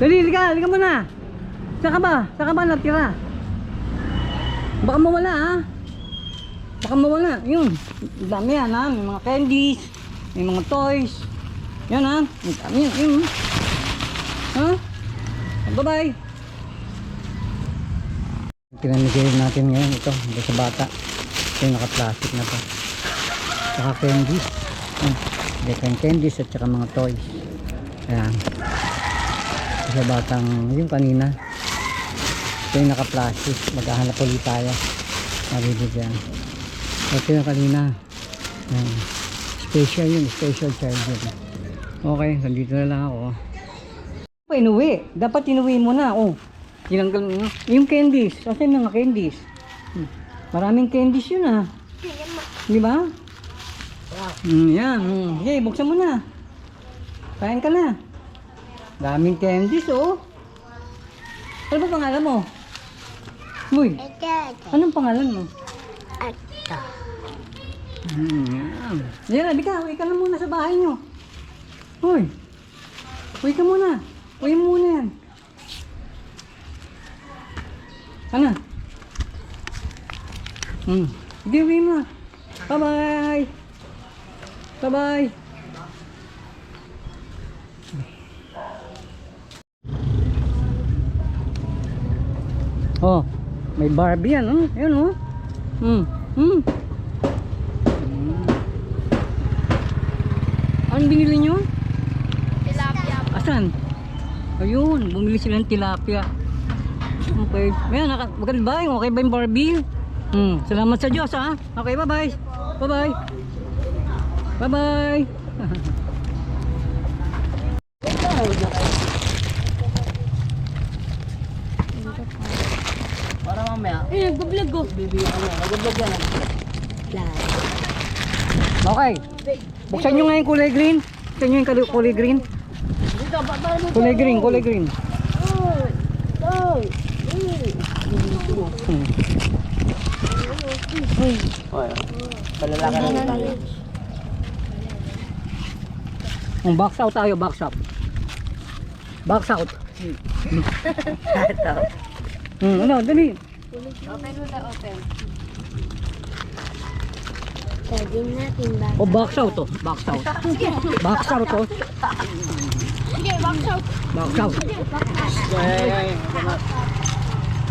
Dali, liga, liga muna. Saan ka ba? Saan ba natira? Baka mawala ha. Baka mawala. Yun. Dami yan ha. May mga candies. May mga toys. Yan ha. Ang dami yan. Yun. Ha? Bye bye. Pinamigay natin ngayon ito. Ito sa bata. Ito yung naka-plastic na to. Saka candies. Hmm. Different candies at saka mga toys. Ayan. Sa batang yung kanina. Ito yung naka-plastic. Maghahanap ulit tayo. Mabibigyan. Ito yung kanina. Ayan. Special yun. Special yun. Okay. Nandito na lang ako. Pa inuwi. Dapat inuwi mo na. Oh. Tinanggal mo. Yung candies. Yung mga candies? Hmm. Maraming candies yun ah. Di ba? Mm, yan. Mm. Hey, buksan mo na. Kain ka na. Daming candies oh. Ano ba pangalan mo? Uy, anong pangalan mo? Ito. Hmm, yan. Abi ka. Uwi ka na muna sa bahay nyo. Uy. Uwi ka muna. Uwi mo muna yan. Ano? Hmm. Sige, uwi mo. Bye-bye. Bye-bye. Oh, may Barbie yan, oh. Ayun, oh. Hmm. Hmm. Anong binili nyo? Tilapia. Asan? Ayun, bumili sila ng tilapia. Okay. Ayan, naka, maganda ba? Okay ba yung Barbie? Hmm, salamat sa Diyos ha. Okay, bye-bye. Bye-bye. Bye-bye. Para mamaya, Eh, nagbablog ko. bibigyan ka na. Nag-vlog yan. Okay. Buksan nyo nga yung kulay green. Buksan nyo yung kulay green. Dito, ba ba dito? Kulay green, kulay green. Oy! Oy! Hmm. Oy, palalaki na tayo. Um, box out tayo, box out. Box out. Ito. Hmm, ano, dali. Open mo na open. Pwede natin ba? O, box out to. Box out. Box out to. Sige, box out. Box out. Hey,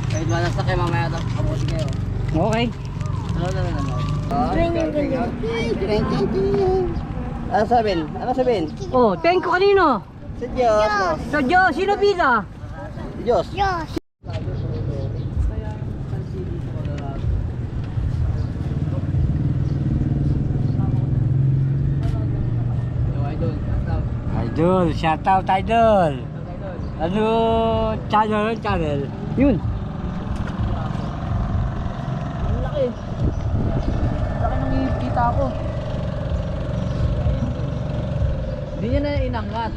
Kahit ba nasa kayo mamaya ito, kapos kayo. Okay. Ano na na na? Ano sabihin? Ano sabihin? Oh, thank you kanino? Sa Diyos. Sa Diyos, sino bila? Sa Diyos. Diyos. Idol, shout out idol. Ano channel, channel? Yun. Ang laki. Laki ng kita ko. Hindi niya na inangat.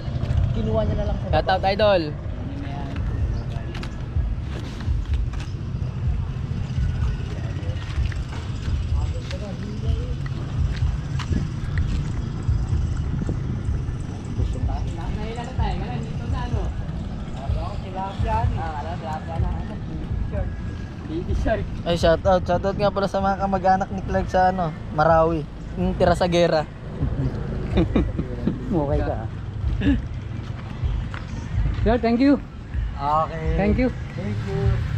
Kinuha niya na lang sa Shout out idol. Ay, shout out. Shout out nga pala sa mga kamag-anak ni Clark sa ano, Marawi. Yung tira sa gera. Okay ka. Sir, thank you. Okay. Thank you. Thank you.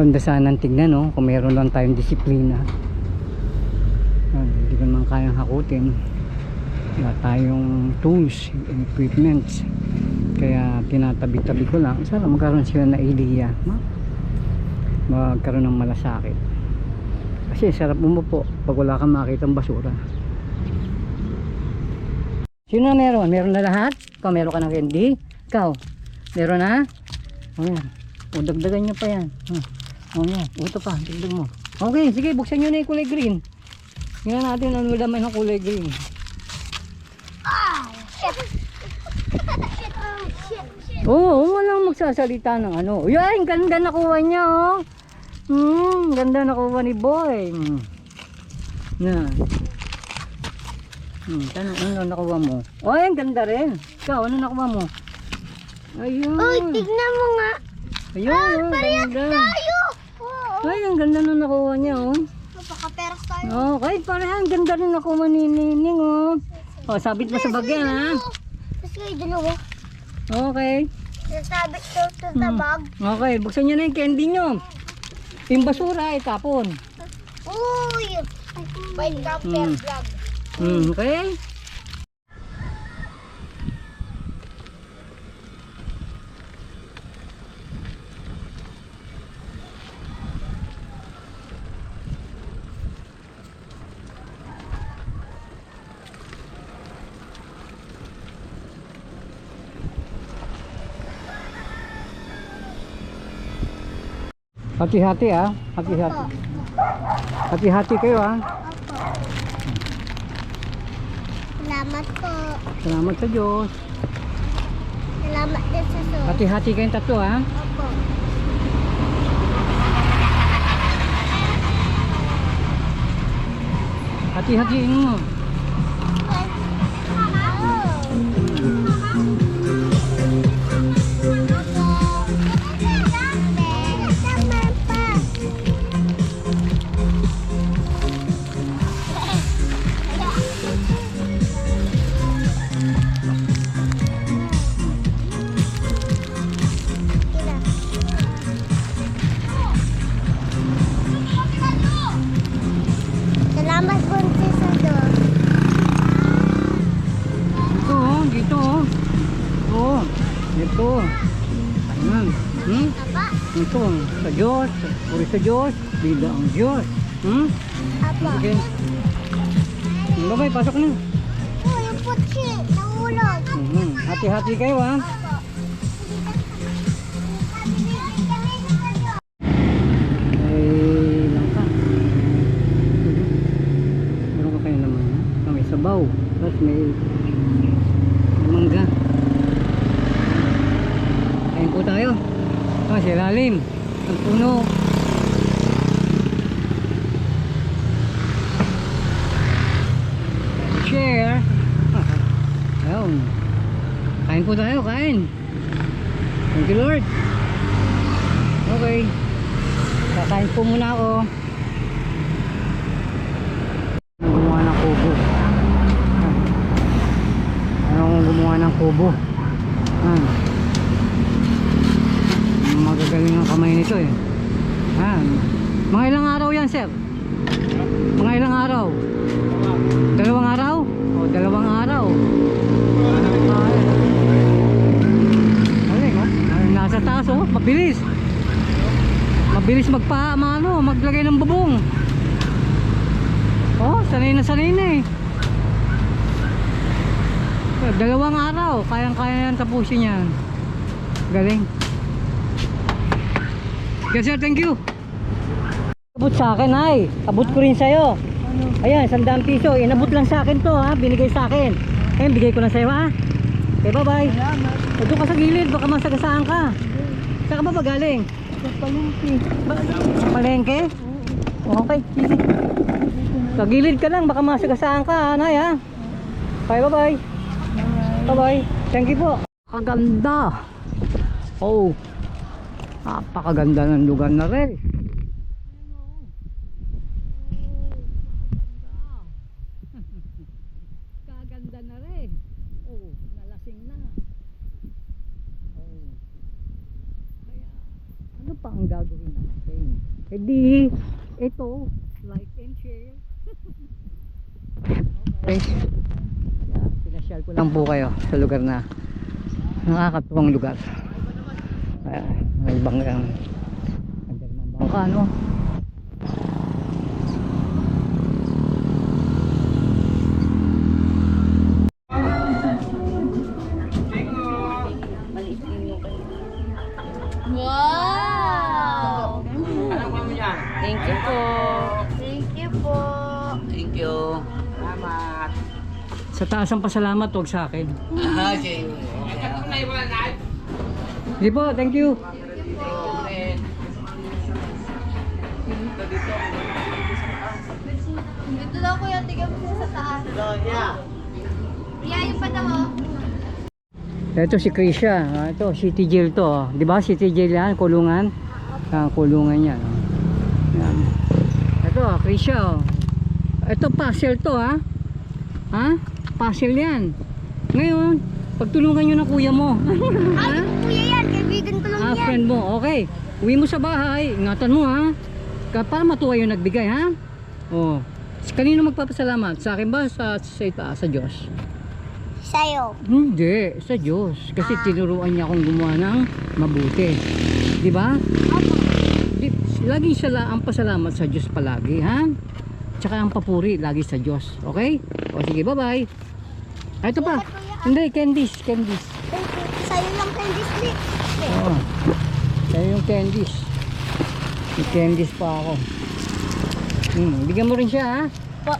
Ganda sana ang tignan, no? Kung meron lang tayong disiplina. Hindi ko naman kayang hakutin. Wala tayong tools, equipments. Kaya tinatabi-tabi ko lang. Sana magkaroon sila na idea. Ma- magkaroon ng malasakit. Kasi sarap umupo pag wala kang makitang basura. Sino meron? Meron na lahat? Ikaw meron ka ng candy? Ikaw? Meron na? O yan. O dagdagan nyo pa yan. Hmm. O yan. Ito pa. Dagdag mo. Okay, sige. Buksan nyo na yung kulay green. Tingnan natin ano laman ng kulay green. Oo, oh, walang magsasalita ng ano. Yan, ganda nakuha niya, oh. Hmm, ganda nakuha ni boy. Hmm. Na. Hmm, tanong, ano nakuha mo? Oh, yan, ganda rin. Ikaw, ano nakuha mo? Ayun. Uy, tignan mo nga. Ayun, oh, ganda. Tayo! Ay, ang ganda nung nakuha niya, oh. Napaka-peras tayo. Oh, kahit parehan, ganda rin nakuha ni Nining, oh. Oh, sabit mo sa bagyan, ha? Tapos kayo dalawa. Okay. Nasabit daw to sa Hmm. bag. Okay, buksan niyo na yung candy niyo. Yung basura, itapon. Uy! Find ka, vlog. Hmm, okay? Hati-hati ah, hati-hati. Hati-hati kayo ah. Salamat po. Salamat sa Diyos. Salamat din sa so. Hati-hati kayong tatlo ha. Opo. Hati-hatiin mo. Sa Diyos. Bida ang Diyos. Hmm? Apa? Okay. Babay, pasok na. Oh, yung putsi. Nahulog. Mhm. Hati-hati kayo ha. Ah, sabaw. Tapos may, mangga. Kain po tayo. Ah, sa ilalim. Ang puno. Share. Ayun. Kain po tayo, kain. Thank you Lord. Okay. Kakain po muna ako. Gumawa ng kubo. Anong gumawa ng kubo? Ah. Magagaling ang kamay nito eh. Ah. Mga ilang araw yan, sir? Mga ilang araw? Dalawang araw? O, dalawang araw. Galing, oh. Ay, Nasa taas, oh. Mabilis. Mabilis magpa, ano, maglagay ng bubong. Oh, sanay na sanay na eh. Eh, Dalawang araw, kayang-kaya yan tapusin yan. Galing. Yes sir, thank you. Abot sa akin ay. Abot ko rin sa'yo. Ayan, sandang piso. Inabot lang sa akin to ha. Binigay sa akin. Ayan, bigay ko na sa'yo ha. Okay, bye bye. O, doon ka sa gilid. Baka masagasaan ka. Saan ka ba ba galing? Palengke. Palengke? Okay, sige. Sa gilid ka lang. Baka masagasaan ka ha, Nay ha. Okay, bye bye. Bye bye. Thank you po. Kaganda. Oh. Napakaganda ng lugar na rin. Kaganda na rin. Oh, nalasing na. Oh. Kaya, ano pa ang gagawin natin? E di, ito, like and share. okay. Yeah, pinasyal ko lang po kayo sa lugar na nakakatuwang lugar. Uh, may ibang ang bangka, no? Sa taas ang pasalamat, huwag sa akin. Okay. Sige po, thank you. Dito daw kuya, tigam mo sa taas. Iyayin pa daw oh. Ito si Krisha. Ah, Ito, city jail to. oh. Di ba? City jail yan, kulungan. Ah, kulungan oh. Yan. Ito, ah, Krisha. Oh. Ito, puzzle to ha. Ha? Puzzle yan. Ngayon, pagtulungan nyo ng kuya mo. Ay, kuya yan. Kaibigan ko lang ah, yan. friend mo. Okay. Uwi mo sa bahay. Ingatan mo ha. Para matuwa yung nagbigay ha. Oh. Kanino magpapasalamat? Sa akin ba? Sa, sa, sa, sa Diyos? Sa'yo. Hindi, sa Diyos. Kasi tinuruan niya akong gumawa ng mabuti. Di ba? Opo. Di, lagi siya la- ang pasalamat sa Diyos palagi, ha? Tsaka ang papuri lagi sa Diyos. Okay? O sige, bye-bye. Ah, ito pa. Hindi, candies, candies. Sa'yo lang kayo display. Oo. Kaya yung candies. May candies pa ako. Hmm, bigyan mo rin siya, ha? Po.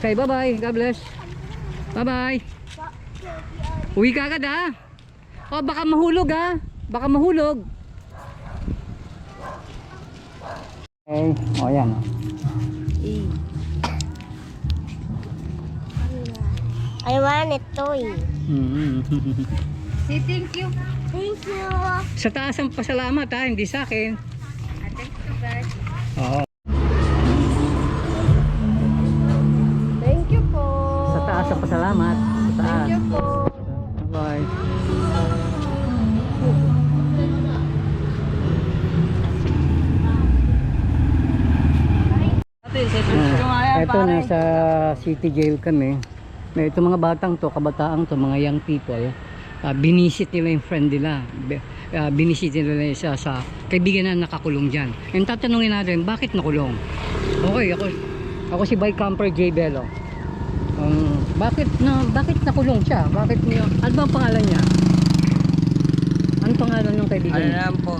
Okay, bye-bye. God bless. Bye-bye. Uwi ka agad ha. O baka mahulog ha. Baka mahulog. Okay. O yan. oh. I want it toy. Mm. Say thank you. Thank you. sa taas ang pasalamat ha. Hindi sa akin. Thank you guys. Oo. Thank you po. Sa taas ang pasalamat. Sa taas. Thank you po. Bye. Ito pare. nasa city jail kami. May ito mga batang to, kabataang to, mga young people. Uh, binisit nila yung friend nila. Ah, binisit nila isa sa kaibigan na nakakulong dyan. And tatanungin natin, bakit nakulong? Okay, ako, ako si Bike Camper J. Bello. Um, bakit na bakit nakulong siya? Bakit niyo? Ano ba ang pangalan niya? Ano pangalan ng kaibigan Ano niya? na lang po,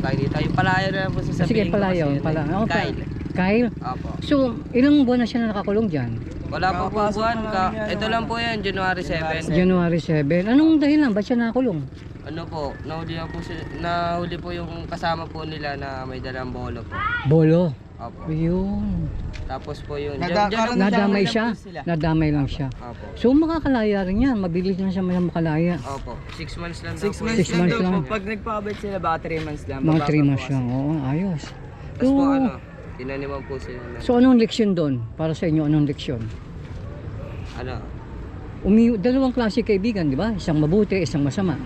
tayo dito. Yung palayo na lang po sasabihin Sige, palayo, pala. Oh, Kyle. Kyle? Opo. So, ilang buwan na siya na nakakulong dyan? Wala pa po buwan. Ka, ito lang po yan, January 7. January 7. Anong dahilan? Ba't siya nakakulong? Ano po, nahuli po, si- nahuli po yung kasama po nila na may dalang bolo po. Bolo. Opo. Ayun. Tapos po yun. Dyan, dyan, na- Nadamay lang siya. Nadamay lang siya. Opo. So makakalaya rin yan. Mabilis na siya may makalaya. Opo. Six months lang Six daw po. months, Six lang months daw lang. po. Pag nagpabait sila, baka 3 months lang. Mga Bababa 3 months po lang. Oo, ayos. Tapos po So, ano, tinaniman po sila na, so anong leksyon doon? Para sa inyo, anong leksyon? ano, Umi dalawang klase kaibigan, di ba? Isang mabuti, isang masama.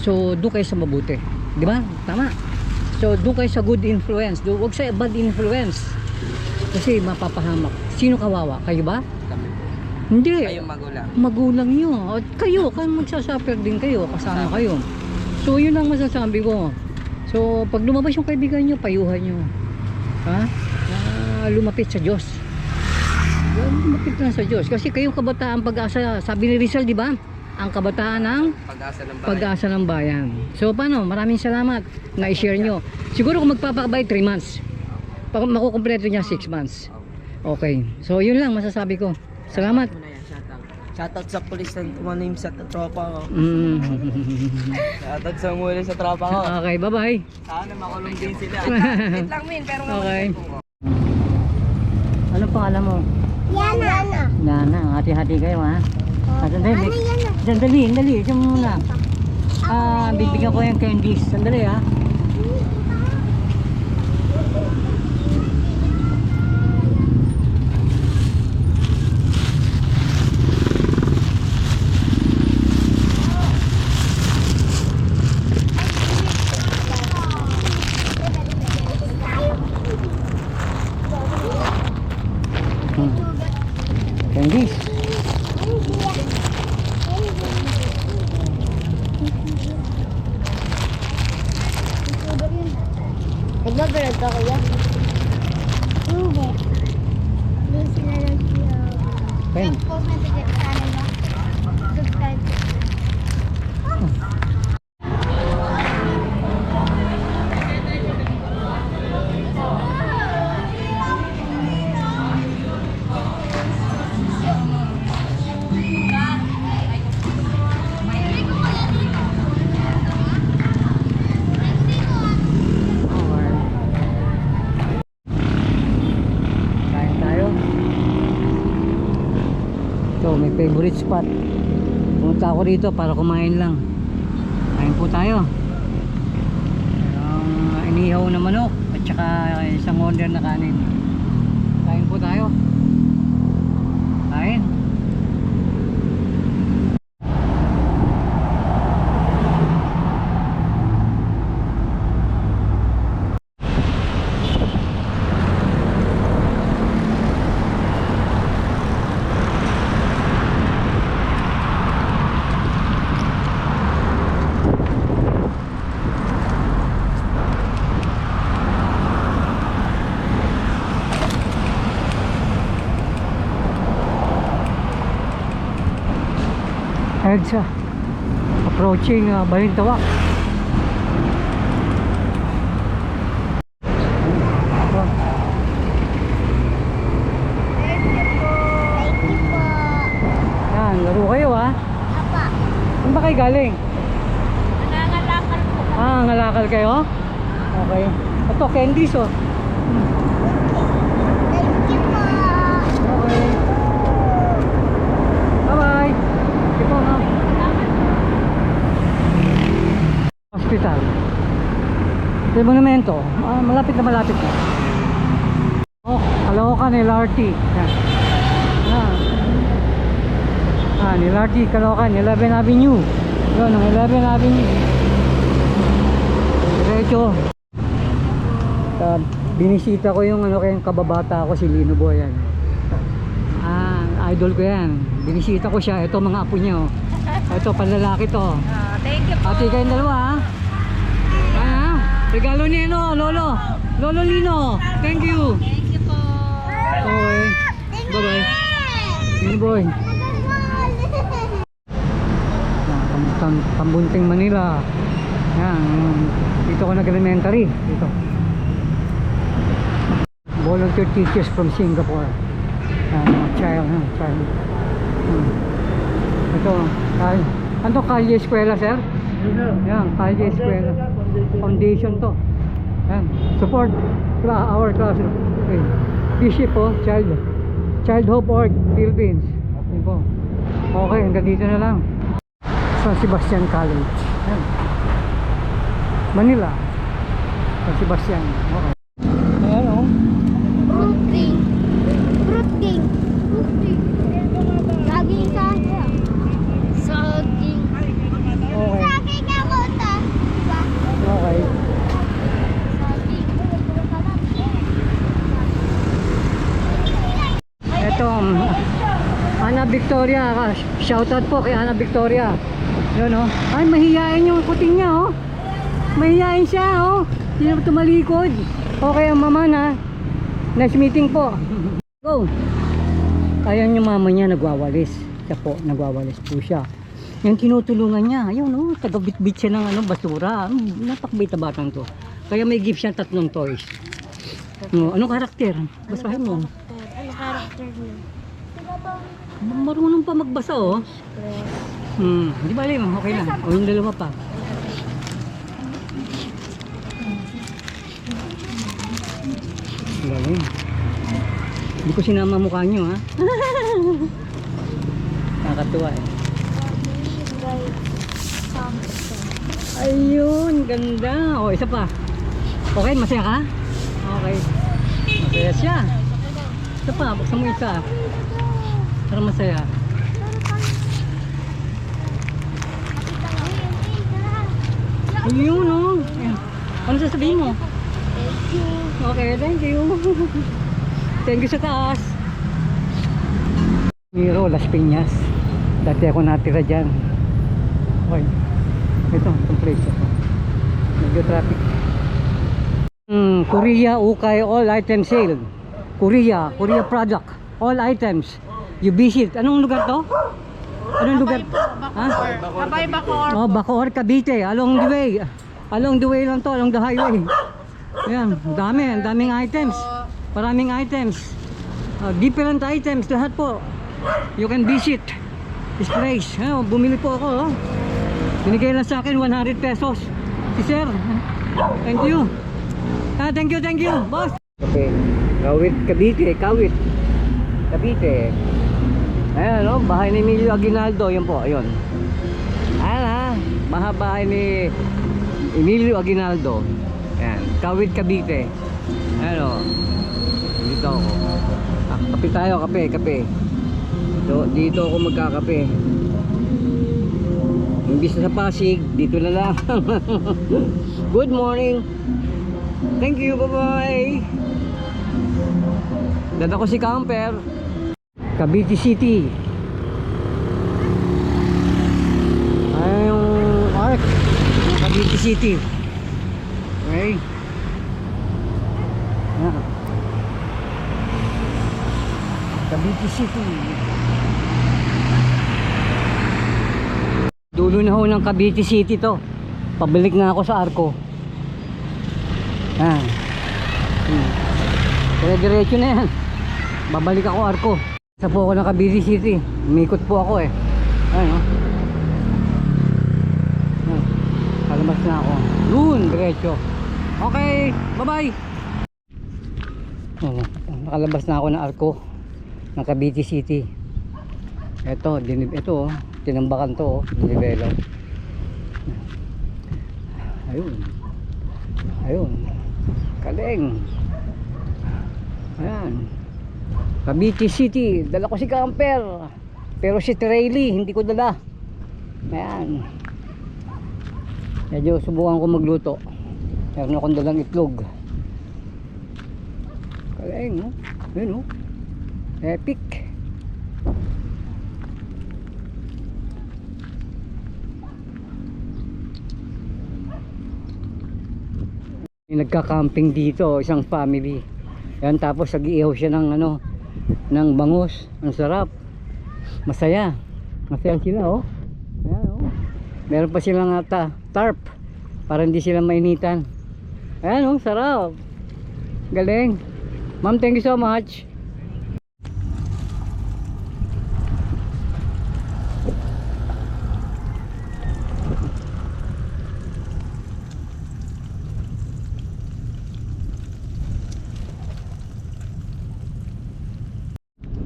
So, doon kayo sa mabuti. Di ba? Tama. So, doon kayo sa good influence. Doon, huwag sa bad influence. Kasi mapapahamak. Sino kawawa? Kayo ba? kami. Hindi. Kayong magulang. magulang nyo. At kayo, kayo magsasuffer din kayo, kasama kayo. So, yun ang masasabi ko. So, pag lumabas yung kaibigan nyo, payuhan nyo. Ha? Ah, lumapit sa Diyos. Lumapit na sa Diyos. Kasi kayong kabataan pag-asa, sabi ni Rizal, di ba? Ang kabataan ng Pag-asa ng bayan. ng bayan. So, paano? Maraming salamat na i-share nyo. Siguro kung magpapakabay, 3 months. Pag makukumpleto niya, 6 months. Okay. So, yun lang masasabi ko. Salamat. Ano shoutout. Sa polis na tumanim sa tropa ko. Mm. Shoutout sa muli sa tropa ko. okay, bye-bye. Sana makulong din sila. Wait lang min, pero Okay. Anong pangalan mo? Yana. Yana. Nana, hati-hati kayo ha. Ah, sandali, Ano yan? sandali, sandali, siya muna. Ah, bibigyan ko yung candies. Sandali ha. Favorite spot. Pumunta ako rito para kumain lang. Kain po tayo. Ang inihaw na manok at saka isang order na kanin. Kain po tayo. Kain. EDSA approaching uh, Balintawak yan laro kayo ha Apa. saan ba kayo galing? Nangangalakal po. ah ngalakal kayo? okay ito candies oh Thank you po. okay bye bye ito na hospital ito yung monumento ah, malapit na malapit na. Oh Caloocan LRT yan. Yan. Ah LRT Caloocan 11 Avenue. Yun ang 11 Avenue. Diretso. Uh, binisita ko yung ano kayong kababata ko si Lino Boy yan. Ah idol ko yan. Binisita ko siya. Ito mga apo niya oh. ito panlalaki to. Ah, thank you po. Ate kayong dalawa ha. Regalo ni ano, Lolo. Lolo Lino. Thank you. Thank you po. Okay. Bye-bye. Lino boy. Yan, Tam- Tam- Tambunting Manila. Yan. Dito ko nag-elementary. Dito. Volunteer teachers from Singapore. Yan, mga child. Ha, child. Hmm. Ito. Kal ano Kalye Eskwela, sir? Yan, Kalye Eskwela. Foundation to. Yan. Support our classroom. Okay. Bishop po, child. Child Hope Org, Philippines. Yan po. Okay, hanggang dito na lang. San Sebastian College. Yan. Manila. San Sebastian. Okay. Ayan oh. Fruit king. Fruit king. Fruit king. Saging sa... Saging. Okay. Saging ako ta. Diba? Okay. Saging. Ito, um, Ana Victoria. ah, Shoutout po kay Ana Victoria. Yun oh. Ay, mahihain yung kuting niya oh. Mahihain siya oh. Hindi na tumalikod. Okay ang mama na. Nice meeting po. Go. Ayan yung mama niya nagwawalis. Siya po, nagwawalis po siya. Yung tinutulungan niya, ayun oh, taga-bitbit siya ng ano, basura. Napakabait na batang to. Kaya may gift siya tatlong toys. No, anong karakter? Basahin mo. Ano character niya? Marunong pa magbasa oh. Hmm, di ba alam, okay lang. O yung dalawa pa. Galing. Hindi ko sinama mukha nyo ha. Nakakatuwa eh. Ayun, ganda. O, isa pa. Okay, masaya ka? Okay. Masaya siya. Isa pa, buksan mo isa. Para masaya. Ayun, oh. Ayan. Ano sasabihin mo? Thank you. Okay, thank you. thank you sa taas. Miro, Las Piñas. Dati ako natira dyan. Okay. Ito, itong place. ito. Medyo traffic. Hmm, Korea Ukay All Item Sale. Korea, Korea product. All items. You visit. Anong lugar to? Anong lugar? Ha? Kabay Bacor. Oh, Bacoor, Cavite, along the way. Along the way lang to, along the highway. Ayan, dami, ang daming items. Maraming items. Uh, different items, lahat po. You can visit. sprays. Ha, bumili po ako. Oh. Binigay lang sa akin 100 pesos. Si sir. Thank you. Ah, thank you, thank you, boss. Okay. Kawit, Cavite, Kawit. Cavite. Ayan, no? Bahay ni Emilio Aguinaldo. Yun po, ayun. Ayan, ha? Baha bahay ni Emilio Aguinaldo. Ayan. Kawit, Cavite. Ayan, o. Dito ako. Ah, kape tayo, kape, kape. Dito, dito ako magkakape. Imbis na sa Pasig, dito na lang. Good morning. Thank you, bye-bye. Dada ko si Camper. Cavite City. Ay, yung arc. Cavite City. Okay. Yan. Cavite City. Dulo na ho ng Cavite City to. Pabalik na ako sa Arco. Yan. Hmm. Kaya diretso na yan. Babalik ako Arco. Sa po ako ng Cavite City. Umikot po ako eh. Ayun oh. Yan. Kalabas na ako. Doon, diretso. Okay, bye-bye. Oh, nakalabas na ako ng Arco ng Cavite City. Ito, dinib ito oh. Tinambakan to oh, dinibelo. Ayun. Ayun. Kaleng. Ayan. Cavite City, dala ko si Camper. Pero si Traily, hindi ko dala. Ayan. Medyo subukan ko magluto. Meron akong dalang itlog. Kaleng, no? Yun, no? Epic. Nagka-camping dito, isang family. Yan tapos nag-iihaw siya ng ano, ng bangus. Ang sarap. Masaya. Masaya sila oh. Ayan oh. Meron pa silang ata tarp para hindi sila mainitan. Ayan oh, sarap. Galing. Ma'am, thank you so much.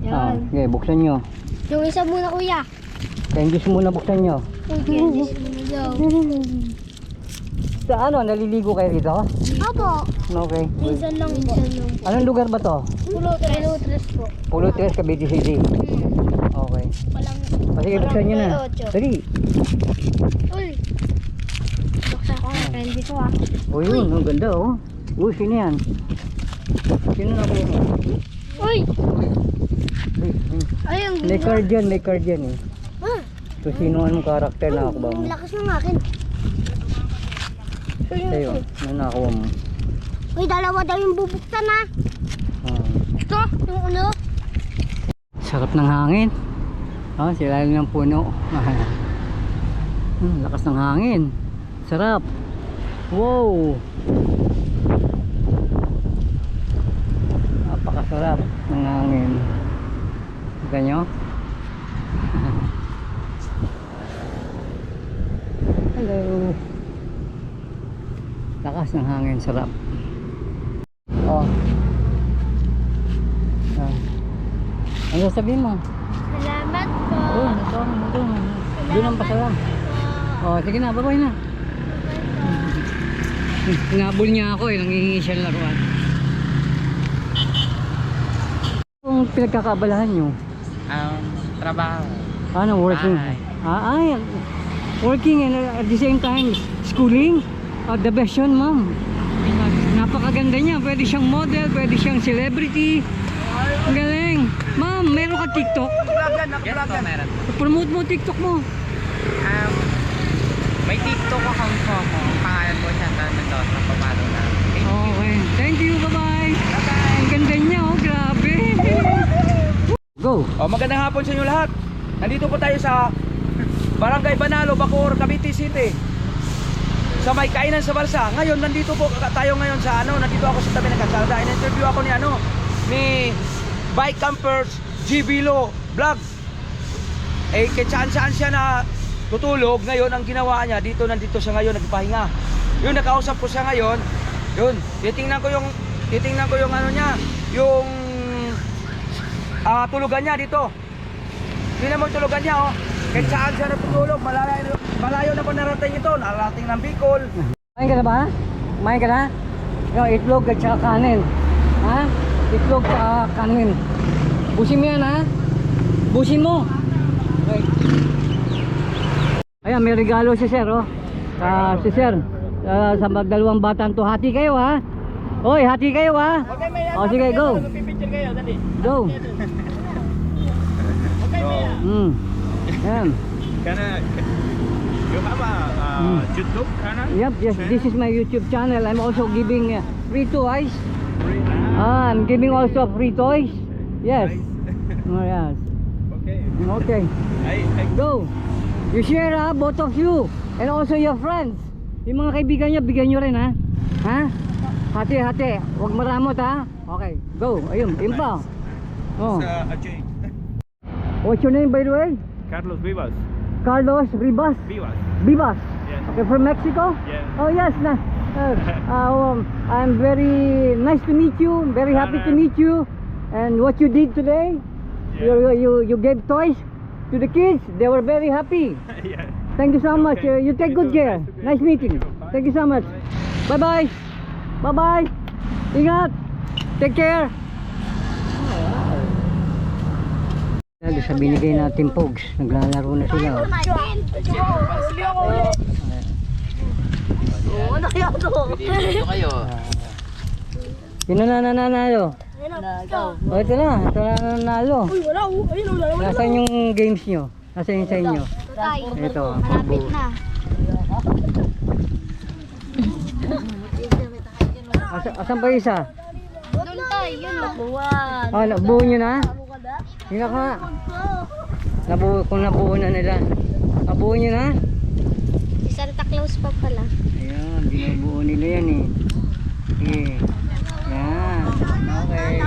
Ah, okay, buksan nyo. Yung isa muna kuya. Candies muna buksan nyo. Candies muna daw. Sa ano, naliligo kayo dito? Opo. Okay. Minsan lang po. Anong lugar ba to? Pulo tres. Pulo tres po. 3, Cavite City. Okay. Walang... O sige, buksan nyo na. Dali. Uy. Buksan ko ang candy ko ah. O yun, ang ganda oh. Uy, sino yan? Sino na po mo? Uy! Ay, ang May card yan, may card yan eh. Ah, So, sino anong karakter na ako ba mo? ang lakas ng akin. Sa'yo, ano nakakuha mo? Uy, dalawa daw yung bubuksan ah. Ah. Ito, yung ulo. Sarap ng hangin. Oh, sila ng puno. hmm, lakas ng hangin. Sarap. Wow. Napakasarap. Kita nyo? Hello. Lakas ng hangin, sarap. Oh. Ah. Ano sabihin mo? Salamat po. Doon, doon, doon. Doon ang pasalam. Oh, sige na, babay na. Hinabol niya ako eh, nangihingi siya ng laruan. Kung pinagkakabalahan nyo, Um, trabaho. ano, working? Bahay. Ah, ay, working and uh, at the same time, schooling? Ah, the best yun, ma'am. Napakaganda niya. Pwede siyang model, pwede siyang celebrity. Ang galing. Ma'am, meron ka TikTok? Yes po, meron. Promote mo TikTok mo. Um, may TikTok account po ako. Pangalan po siya sa Mendoza. Pamalo na. Okay. Thank you. Bye-bye. Ang ganda niya, oh. Grabe. Go. Oh, magandang hapon sa inyo lahat. Nandito po tayo sa Barangay Banalo, Bacoor, Cavite City. Sa may kainan sa Balsa. Ngayon, nandito po tayo ngayon sa ano, nandito ako sa tabi ng kalsada. In-interview ako ni ano, ni Bike Campers G. Bilo Vlog. eh kahit saan saan siya na tutulog, ngayon ang ginawa niya, dito nandito siya ngayon nagpahinga. Yun, nakausap ko siya ngayon, yun, titingnan ko yung, titingnan ko yung ano niya, yung ah tulugan niya dito. Mo yung tulugan niya, oh. Kahit saan siya natutulog, malayo, malayo na po narating ito, narating ng Bicol. Kumain ka na ba? Kumain ka na? Yung itlog at saka kanin. Ha? Itlog at kanin. Busin mo yan ha? Busin mo. Okay. Ayan, may regalo si Sir oh. Ah, si Sir. ah, sa magdalawang batang to. Hati kayo ha? Hoy, hati kayo ha? O sige, go. Go. Mm. Ayan. Can I, you have a uh, Hmm. YouTube channel? Yep, yes, this is my YouTube channel. I'm also giving uh, free toys. Ah, I'm giving also free toys. Yes. Oh, yes. Okay. Okay. I, I Go. You share ha, both of you. And also your friends. Yung mga kaibigan niya, bigyan nyo rin ha. Ha? Hati, hati. Huwag maramot ha. Okay, go. Ayun, yun pa. Oh. uh, Ajay. What's your name by the way? Carlos Vivas. Carlos Ribas. Vivas. Vivas. Yes. Okay, from Mexico? Yes. Oh yes, na. Uh, uh, um, I'm very nice to meet you. Very happy to meet you. And what you did today, you, Yeah. you you get toys to the kids. They were very happy. yeah. Thank you so much. Uh, you take Thank good you. care. Nice Nice meeting. Thank you. Thank you so much. Bye bye. Bye bye. Ingat. Take care. Lalo sa binigay natin pogs, naglalaro na sila. oh. Dito kayo. Sino na nanalo? Oh, ito na, ito na nanalo. Uy, wala oh. Ayun, wala. Nasaan yung games nyo? Nasaan yung sa inyo? Ito. Malapit na. Asa, asan pa isa? Doon tay, yun oh. Buwan. Oh, nabuo nyo na? Hindi ka. Nabuo, kung nabuo na nila. Nabuo nyo na? Si Santa Claus pa pala. Ayan, binubuo nila yan eh. Okay. Yan. Okay.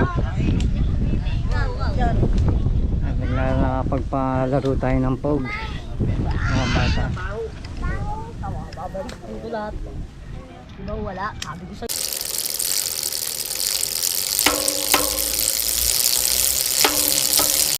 Nakapagpalaro tayo ng pogs. Mga bata. Wala. Sabi ko sa